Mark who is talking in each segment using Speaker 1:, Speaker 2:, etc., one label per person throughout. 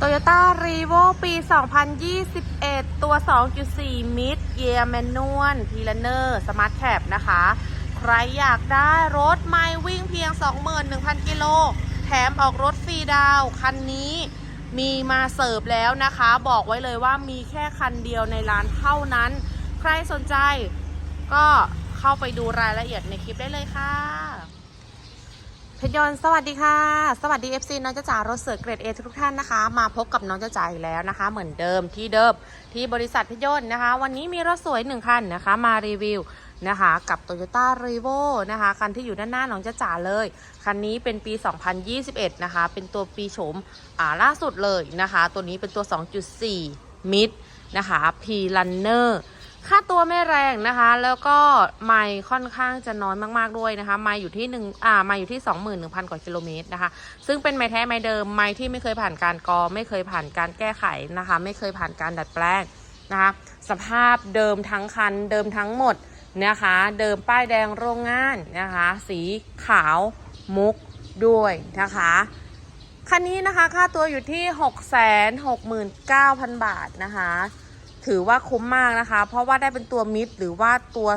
Speaker 1: Toyota r e v o ปี 2021 ตัว 2.4 มิดเกียร์แมนนวลพีลเนอร์ สมาร์ทแคปนะคะ ใครอยากได้รถไม่วิ่งเพียง 21,000 กิโล แถมออกรถฟรีดาว คันนี้มีมาเสิร์ฟแล้วนะคะ บอกไว้เลยว่ามีแค่คันเดียวในร้านเท่านั้น ใครสนใจก็เข้าไปดูรายละเอียดในคลิปได้เลยค่ะ เพชรยนต์สวัสดีค่ะ สวัสดี FC น้องจ้าจ๋ารถเสือเกรดเอทุกท่านนะคะ มาพบกับน้องจ้าจ๋าอีกแล้วนะคะ เหมือนเดิมที่เดิมที่บริษัทเพชรยนต์นะคะ วันนี้มีรถสวยหนึ่งคันนะคะ มารีวิวนะคะกับ Toyota r e v o นะคะคันที่อยู่ด้านหน้าน้องจ้าจ๋าเลย คันนี้เป็นปี 2021 นะคะ เป็นตัวปีโฉมอ่าล่าสุดเลยนะคะ ตัวนี้เป็นตัว 2.4 มิดนะคะ P Runner ค่าตัวไม่แรงนะคะ แล้วก็ไมค่อนข้างจะน้อยมากๆด้วยนะคะ ไมล์อยู่ที่หนึ่งอ่าไมล์อยู่ที่ 21,000 กว่ากิโลเมตรนะคะ ซึ่งเป็นไมล์แท้ไมล์เดิมไมล์ที่ไม่เคยผ่านการกอ ไม่เคยผ่านการแก้ไขนะคะ ไม่เคยผ่านการดัดแปลงนะคะสภาพเดิมทั้งคันเดิมทั้งหมดนะคะ เดิมป้ายแดงโรงงานนะคะ สีขาวมุกด้วยนะคะคันนี้นะคะค่าตัวอยู่ที่ 669,000 บาทนะคะ ถือว่าคุ้มมากนะคะ เพราะว่าได้เป็นตัวมิดหรือว่าตัว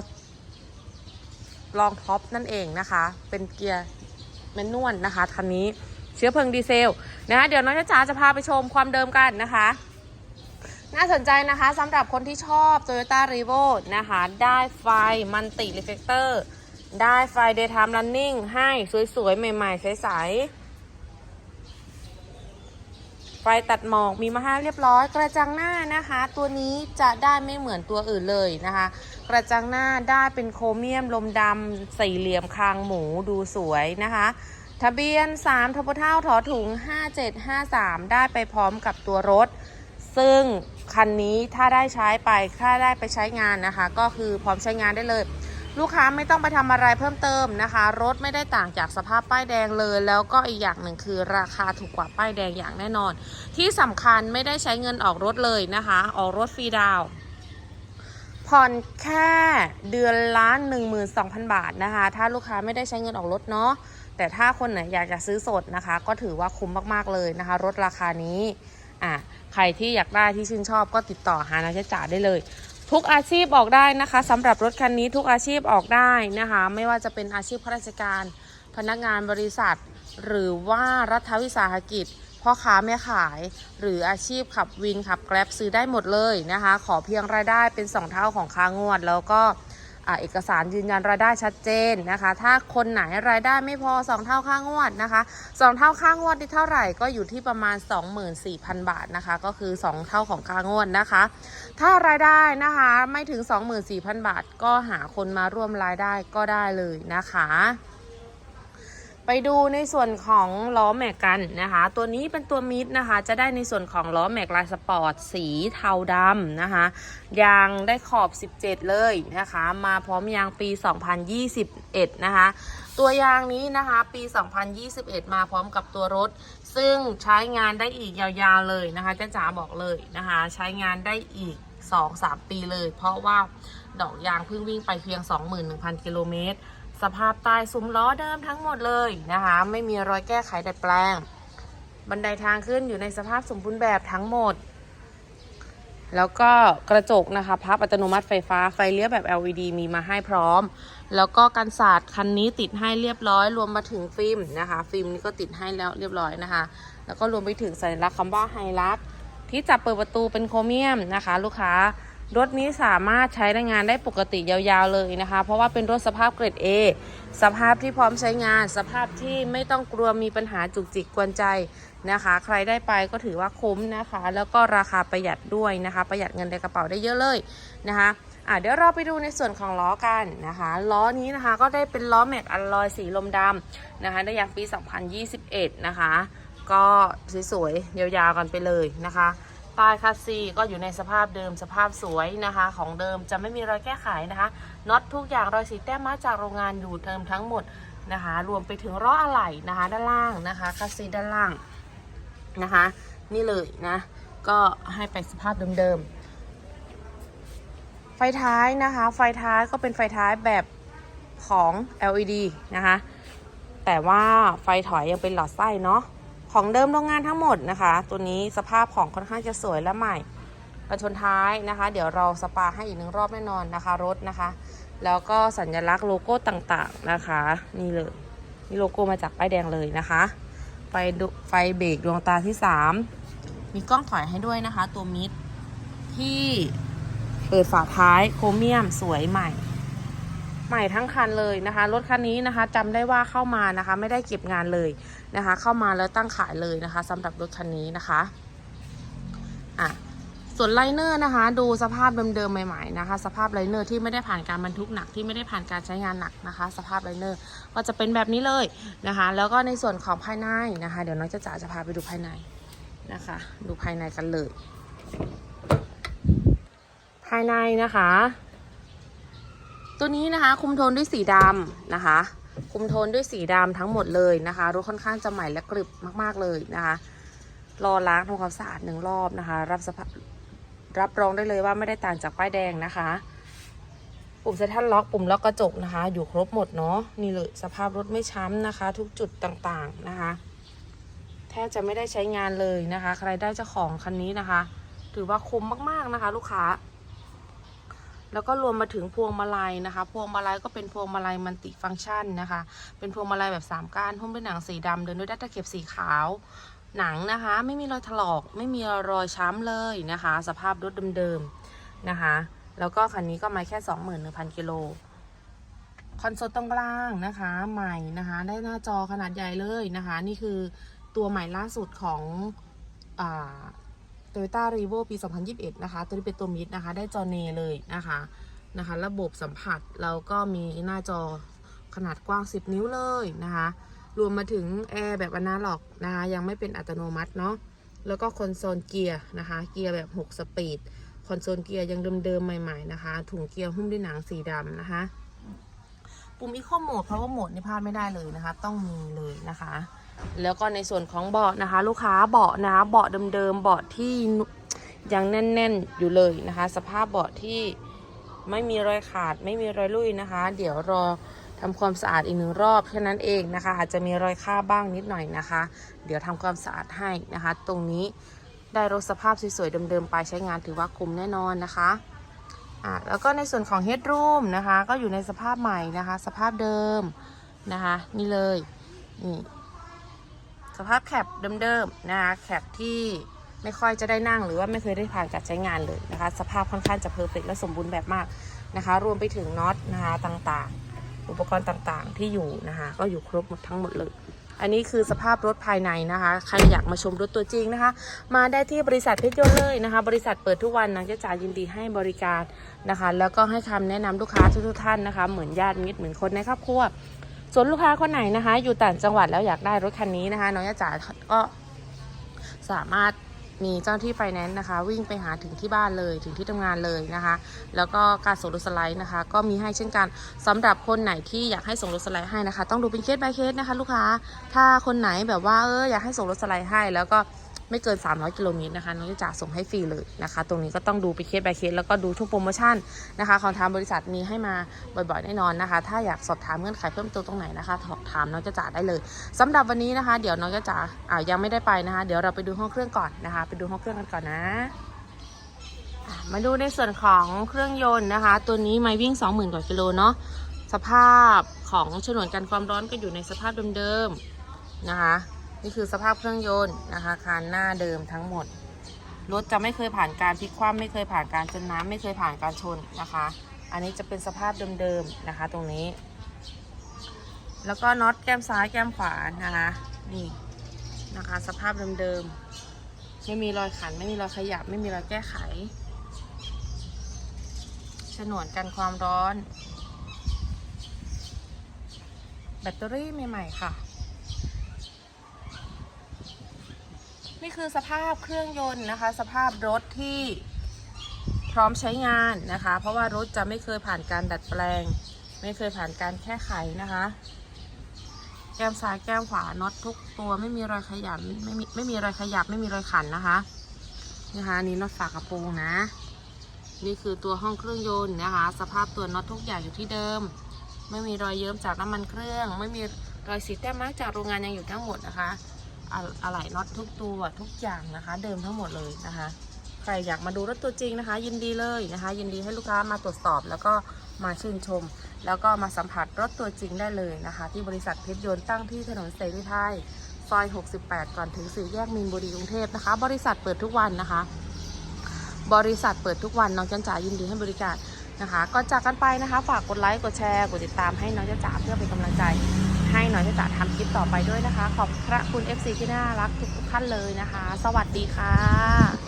Speaker 1: รองท็อปนั่นเองนะคะ เป็นเกียร์แมนนวลนะคะคันนี้เชื้อเพลิงดีเซลนะคะเดี๋ยวน้องจ๋าจะพาไปชมความเดิมกันนะคะ น่าสนใจนะคะสำหรับคนที่ชอบ Toyota r e v o นะคะ ได้ไฟมันติ r e f l e c t o r ได้ไฟ Daytime Running ให้สวยๆ ใหม่ๆ ใสๆ ไฟตัดหมอกมีมาให้เรียบร้อย กระจังหน้านะคะ ตัวนี้จะได้ไม่เหมือนตัวอื่นเลยนะคะ กระจังหน้าได้เป็นโครเมียมลมดำสี่เหลี่ยมคางหมูดูสวยนะคะ ทะเบียน3ทพเท่าถอถุง 5753 ได้ไปพร้อมกับตัวรถ ซึ่งคันนี้ถ้าได้ใช้ไปถ้าได้ไปใช้งานนะคะ ก็คือพร้อมใช้งานได้เลย ลูกค้าไม่ต้องไปทำอะไรเพิ่มเติมนะคะ รถไม่ได้ต่างจากสภาพป้ายแดงเลย แล้วก็อีกอย่างหนึ่งคือราคาถูกกว่าป้ายแดงอย่างแน่นอน ที่สำคัญไม่ได้ใช้เงินออกรถเลยนะคะ ออกรถฟรีดาวผ่อนแค่เดือนละ12,000 บาทนะคะ ถ้าลูกค้าไม่ได้ใช้เงินออกรถเนาะแต่ถ้าคนไหนอยากจะซื้อสดนะคะ ก็ถือว่าคุ้มมากๆเลยนะคะ รถราคานี้อะใครที่อยากได้ที่ชื่นชอบก็ติดต่อหานาชจ่าได้เลย ทุกอาชีพออกได้นะคะสำหรับรถคันนี้ทุกอาชีพออกได้นะคะ ไม่ว่าจะเป็นอาชีพข้าราชการ พนักงานบริษัท หรือว่ารัฐวิสาหกิจพ่อค้าแม่ขาย หรืออาชีพขับวินขับแกร็บซื้อได้หมดเลยนะคะ ขอเพียงรายได้เป็น 2 เท่าของค่างวด แล้วก็ เอกสารยืนยันรายได้ชัดเจนนะคะ ถ้าคนไหนรายได้ไม่พอ 2 เท่าค่างวดนะคะ 2 เท่าค่างวดที่เท่าไหร่ก็อยู่ที่ประมาณ 24,000 บาทนะคะ ก็คือ 2 เท่าของค่างวดนะคะ ถ้ารายได้นะคะไม่ถึง 24,000 บาท ก็หาคนมาร่วมรายได้ก็ได้เลยนะคะ ไปดูในส่วนของล้อแม็กกันนะคะ ตัวนี้เป็นตัวมิดนะคะ จะได้ในส่วนของล้อแม็กลายสปอร์ตสีเทาดำนะคะ ยางได้ขอบ 17 เลยนะคะ มาพร้อมยางปี 2021 นะคะ ตัวยางนี้นะคะ ปี 2021 มาพร้อมกับตัวรถ ซึ่งใช้งานได้อีกยาวๆเลยนะคะจ้าจ๋าบอกเลยนะคะ ใช้งานได้อีก 2-3 ปีเลย เพราะว่าดอกยางเพิ่งวิ่งไปเพียง 21,000 กิโลเมตร สภาพใต้ซุ้มล้อเดิมทั้งหมดเลยนะคะ ไม่มีรอยแก้ไขดัดแปลง บันไดทางขึ้นอยู่ในสภาพสมบูรณ์แบบทั้งหมด แล้วก็กระจกนะคะพับอัตโนมัติไฟฟ้าไฟเลี้ยวแบบ LED มีมาให้พร้อม แล้วก็กันศาสตร์คันนี้ติดให้เรียบร้อย รวมมาถึงฟิล์มนะคะ ฟิล์มนี้ก็ติดให้แล้วเรียบร้อยนะคะ แล้วก็รวมไปถึงสัญลักษณ์คำว่าไฮลักที่จับเปิดประตูเป็นโครเมียมนะคะ ลูกค้า รถนี้สามารถใช้ได้งานได้ปกติยาวๆเลยนะคะ เพราะว่าเป็นรถสภาพเกรด A สภาพที่พร้อมใช้งาน สภาพที่ไม่ต้องกลัวมีปัญหาจุกจิกกวนใจนะคะ ใครได้ไปก็ถือว่าคุ้มนะคะ แล้วก็ราคาประหยัดด้วยนะคะ ประหยัดเงินในกระเป๋าได้เยอะเลยนะคะ่ะเดี๋ยวเราไปดูในส่วนของล้อกันนะคะล้อนี้นะคะก็ได้เป็นล้อแม็กอลลอยสีลมดำนะคะได้ยางปี 2021 นะคะ ก็สวยๆยาวๆกันไปเลยนะคะ ใต้คัสซีก็อยู่ในสภาพเดิมสภาพสวยนะคะ ของเดิมจะไม่มีรอยแก้ไขนะคะน็อตทุกอย่างรอยสีแต้มมาจากโรงงานอยู่เดิมทั้งหมดนะคะ รวมไปถึงล้ออะไหล่นะคะ ด้านล่างนะคะคัสซีด้านล่างนะคะ นี่เลยนะ ก็ให้ไปสภาพเดิมๆไฟท้ายนะคะ ไฟท้ายก็เป็นไฟท้ายแบบของ LED นะคะ แต่ว่าไฟถอยยังเป็นหลอดไส้เนาะ ของเดิมโรงงานทั้งหมดนะคะ ตัวนี้สภาพของค่อนข้างจะสวยและใหม่กระชนท้ายนะคะ เดี๋ยวเราสปาให้อีกหนึ่งรอบแน่นอนนะคะรถนะคะ แล้วก็สัญลักษณ์โลโก้ต่างๆนะคะ นี่เลยนี่โลโก้มาจากป้ายแดงเลยนะคะไฟดุไฟเบรกดวงตาที่ 3 มีกล้องถอยให้ด้วยนะคะ ตัวมิดที่เปิดฝาท้ายโครเมียมสวยใหม่ ใหม่ทั้งคันเลยนะคะรถคันนี้นะคะจำได้ว่าเข้ามานะคะ ไม่ได้เก็บงานเลยนะคะ เข้ามาแล้วตั้งขายเลยนะคะสำหรับรถคันนี้นะคะอะส่วนไลเนอร์นะคะ ดูสภาพเดิมๆใหม่ๆนะคะ สภาพไลเนอร์ที่ไม่ได้ผ่านการบรรทุกหนักที่ไม่ได้ผ่านการใช้งานหนักนะคะ สภาพไลเนอร์ก็จะเป็นแบบนี้เลยนะคะ แล้วก็ในส่วนของภายในนะคะ เดี๋ยวน้องจะจ๋าจะพาไปดูภายในนะคะ ดูภายในกันเลย ภายในนะคะ ตัวนี้นะคะ คุมโทนด้วยสีดำนะคะ คุมโทนด้วยสีดำทั้งหมดเลยนะคะรถค่อนข้างจะใหม่และกริบมาก ๆเลยนะคะรอล้างทำความสะอาดหนึ่งรอบนะคะ รับสภาพรับรองได้เลยว่าไม่ได้ต่างจากป้ายแดงนะคะ ปุ่มเซทันล็อกปุ่มล็อกกระจกนะคะ อยู่ครบหมดเนาะนี่เลยสภาพรถไม่ช้ำนะคะ ทุกจุดต่างๆนะคะ แทบจะไม่ได้ใช้งานเลยนะคะ ใครได้เจ้าของคันนี้นะคะ ถือว่าคุ้มมากๆนะคะ ลูกค้า แล้วก็รวมมาถึงพวงมาลัยนะคะ พวงมาลัยก็เป็นพวงมาลัยมัลติฟังก์ชันนะคะ เป็นพวงมาลัยแบบ3ก้านหุ้มด้วยหนังสีดำเดินด้วยด้านตะเข็บสีขาว หนังนะคะ ไม่มีรอยถลอก ไม่มีรอยช้ำเลยนะคะ สภาพรถเดิมๆนะคะ แล้วก็คันนี้ก็มาแค่ 21,000กิโลคอนโซลตรงกลางนะคะ ใหม่นะคะ ได้หน้าจอขนาดใหญ่เลยนะคะ นี่คือตัวใหม่ล่าสุดของอ่า โตโยต้ารีโวปี 2021 นะคะ ตัวนี้เป็นตัวมิดนะคะ ได้จอเนเลยนะคะนะคะ ระบบสัมผัสเราก็มีหน้าจอขนาดกว้าง 10 นิ้วเลยนะคะ รวมมาถึงแอร์แบบอนาล็อกนะคะ ยังไม่เป็นอัตโนมัติเนาะแล้วก็คอนโซลเกียร์นะคะ เกียร์แบบ 6 สปีด คอนโซลเกียร์ยังเดิมๆ ใหม่ ๆ นะคะ ถุงเกียร์หุ้มด้วยหนังสีดำนะคะ ปุ่มอีโคโหมดเพราะว่าโหมดนี่พลาดไม่ได้เลยนะคะ ต้องมีเลยนะคะ แล้วก็ในส่วนของเบาะนะคะ ลูกค้าเบาะนะคะเบาะเดิมๆเบาะที่ยังแน่น ๆ อยู่เลยนะคะ สภาพเบาะที่ไม่มีรอยขาดไม่มีรอยลุ่ยนะคะ เดี๋ยวรอทำความสะอาดอีกหนึ่งรอบแค่นั้นเองนะคะ อาจจะมีรอยค่าบ้างนิดหน่อยนะคะ เดี๋ยวทำความสะอาดให้นะคะ ตรงนี้ได้รถสภาพสวยๆเดิมๆไปใช้งานถือว่าคุ้มแน่นอนนะคะอะแล้วก็ในส่วนของ Headroom นะคะ ก็อยู่ในสภาพใหม่นะคะ สภาพเดิมนะคะ นี่เลยนี่ สภาพแคปเดิมๆนะคะแคปที่ไม่ค่อยจะได้นั่งหรือว่าไม่เคยได้ผ่านการใช้งานเลยนะคะ สภาพค่อนข้างจะเพอร์เฟกและสมบูรณ์แบบมากนะคะ รวมไปถึงน็อตนะคะต่างๆ อุปกรณ์ต่างๆที่อยู่นะคะ ก็อยู่ครบหมดทั้งหมดเลย อันนี้คือสภาพรถภายในนะคะ ใครอยากมาชมรถตัวจริงนะคะ มาได้ที่บริษัทเพชรยนต์เลยนะคะ บริษัทเปิดทุกวันนางเจ๊จ๋ายินดีให้บริการนะคะ แล้วก็ให้คำแนะนำลูกค้าทุกๆท่านนะคะ เหมือนญาติมิตรเหมือนคนในครอบครัว ส่วนลูกค้าคนไหนนะคะ อยู่ต่างจังหวัดแล้วอยากได้รถคันนี้นะคะ น้องยาจ๋าก็สามารถมีเจ้าหน้าที่ไฟแนนซ์นะคะ วิ่งไปหาถึงที่บ้านเลยถึงที่ทำงานเลยนะคะ แล้วก็การส่งรถสไลด์นะคะ ก็มีให้เช่นกันสำหรับคนไหนที่อยากให้ส่งรถสไลด์ให้นะคะ ต้องดูเป็นเคส by เคสนะคะ ลูกค้าถ้าคนไหนแบบว่าเอออยากให้ส่งรถสไลด์ให้แล้วก็ ไม่เกิน 300 กิโลเมตรนะคะน้องจะจ่าส่งให้ฟรีเลยนะคะ ตรงนี้ก็ต้องดูเป็นเคส by เคสแล้วก็ดูทุกโปรโมชั่นนะคะของทางบริษัทมีให้มาบ่อยๆแน่นอนนะคะ ถ้าอยากสอบถามเงื่อนไขเพิ่มเติมตรงไหนนะคะสอบถามน้องจะจ่าได้เลยสำหรับวันนี้นะคะ เดี๋ยวน้องจะจ่าอ่ายังไม่ได้ไปนะคะ เดี๋ยวเราไปดูห้องเครื่องก่อนนะคะ ไปดูห้องเครื่องกันก่อนนะอะมาดูในส่วนของเครื่องยนต์นะคะ ตัวนี้ไม่วิ่ง 20,000 กว่ากิโลเนาะสภาพของฉนวนกันความร้อนก็อยู่ในสภาพเดิมๆนะคะ นี่คือสภาพเครื่องยนต์นะคะคานหน้าเดิมทั้งหมด รถจะไม่เคยผ่านการพลิกคว่ำไม่เคยผ่านการจมน้ำไม่เคยผ่านการชนนะคะ อันนี้จะเป็นสภาพเดิมๆนะคะ ตรงนี้ แล้วก็น็อตแก้มซ้ายแก้มขวานะคะนี่นะคะ สภาพเดิมๆไม่มีรอยขัน ไม่มีรอยขยับ ไม่มีรอยแก้ไขฉนวนกันความร้อน แบตเตอรี่ใหม่ ๆ ค่ะ นี่คือสภาพเครื่องยนต์นะคะ สภาพรถที่พร้อมใช้งานนะคะ เพราะว่ารถจะไม่เคยผ่านการดัดแปลง ไม่เคยผ่านการแค่ไขนะคะ แก้มซ้ายแก้มขวาน็อตทุกตัวไม่มีรอยขยับไม่มีไม่มีรอยขยับไม่มีรอยขันนะคะนะคะนี่น็อตฝากระโปรงนะ นี่คือตัวห้องเครื่องยนต์นะคะ สภาพตัวน็อตทุกอย่างอยู่ที่เดิม ไม่มีรอยเยิ้มจากน้ำมันเครื่อง ไม่มีรอยสีแต้มมาร์กจากโรงงานยังอยู่ทั้งหมดนะคะ อะไหล่น็อตทุกตัวทุกอย่างนะคะ เดิมทั้งหมดเลยนะคะ ใครอยากมาดูรถตัวจริงนะคะ ยินดีเลยนะคะ ยินดีให้ลูกค้ามาตรวจสอบ แล้วก็มาชื่นชม แล้วก็มาสัมผัสรถตัวจริงได้เลยนะคะ ที่บริษัทเพชรยนต์ตั้งที่ถนนเสรีไทยซอย 68 ก่อนถึงสี่แยกมีนบุรีกรุงเทพนะคะ บริษัทเปิดทุกวันนะคะ บริษัทเปิดทุกวันน้องจันจ๋ายินดีให้บริการนะคะก่อนจากกันไปนะคะ ฝากกดไลค์กดแชร์กดติดตามให้น้องจันจ๋าเพื่อเป็นกำลังใจ ให้น้อยที่จะทำคลิปต่อไปด้วยนะคะ ขอบพระคุณ FC ที่น่ารักทุกท่านเลยนะคะ สวัสดีค่ะ